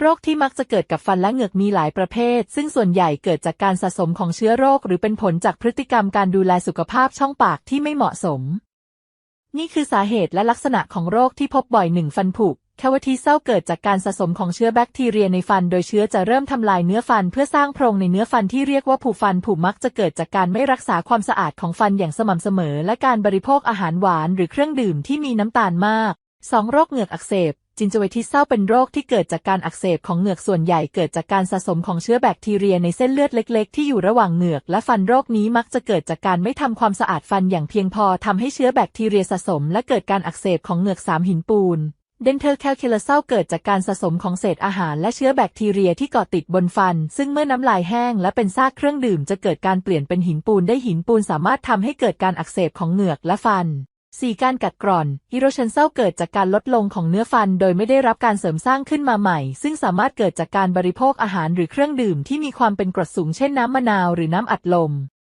โรคที่มักจะเกิดกับฟันและเหงือกมีหลายประเภท ซึ่งส่วนใหญ่เกิดจากการสะสมของเชื้อโรค หรือเป็นผลจากพฤติกรรมการดูแลสุขภาพช่องปากที่ไม่เหมาะสม นี่คือสาเหตุและลักษณะของโรคที่พบบ่อยหนึ่งฟันผุแคาวาทีเศร้าเกิดจากการสะสมของเชื้อแบคทีเรียในฟัน โดยเชื้อจะเริ่มทำลายเนื้อฟันเพื่อสร้างโพรงในเนื้อฟันที่เรียกว่าผุฟันผุมักจะเกิดจากการไม่รักษาความสะอาดของฟันอย่างสม่ำเสมอ และการบริโภคอาหารหวานหรือเครื่องดื่มที่มีน้ำตาลมาก 2. โรคเหงือกอักเสบ จินจเวทิสเศร้าเป็นโรคที่เกิดจากการอักเสบของเหงือกส่วนใหญ่เกิดจากการสะสมของเชื้อแบคทีเรียในเส้นเลือดเล็ก ๆ ที่อยู่ระหว่างเหงือกและฟันโรคนี้มักจะเกิดจากการไม่ทำความสะอาดฟันอย่างเพียงพอทำให้เชื้อแบคทีเรียสะสม และเกิดการอักเสบของเหงือกสามหินปูนเดนเทอร์แคลคิลเศร้าเกิดจากการสะสมของเศษอาหารและเชื้อแบคทีเรียที่เกาะติดบนฟัน ซึ่งเมื่อน้ำลายแห้งและเป็นซากเครื่องดื่มจะเกิดการเปลี่ยนเป็นหินปูนได้หินปูนสามารถทำให้เกิดการอักเสบของเหงือกและฟัน 4. การกัดกร่อนอิโรชันเซาเกิดจากการลดลงของเนื้อฟัน โดยไม่ได้รับการเสริมสร้างขึ้นมาใหม่ ซึ่งสามารถเกิดจากการบริโภคอาหารหรือเครื่องดื่มที่มีความเป็นกรดสูงเช่นน้ำมะนาวหรือน้ำอัดลม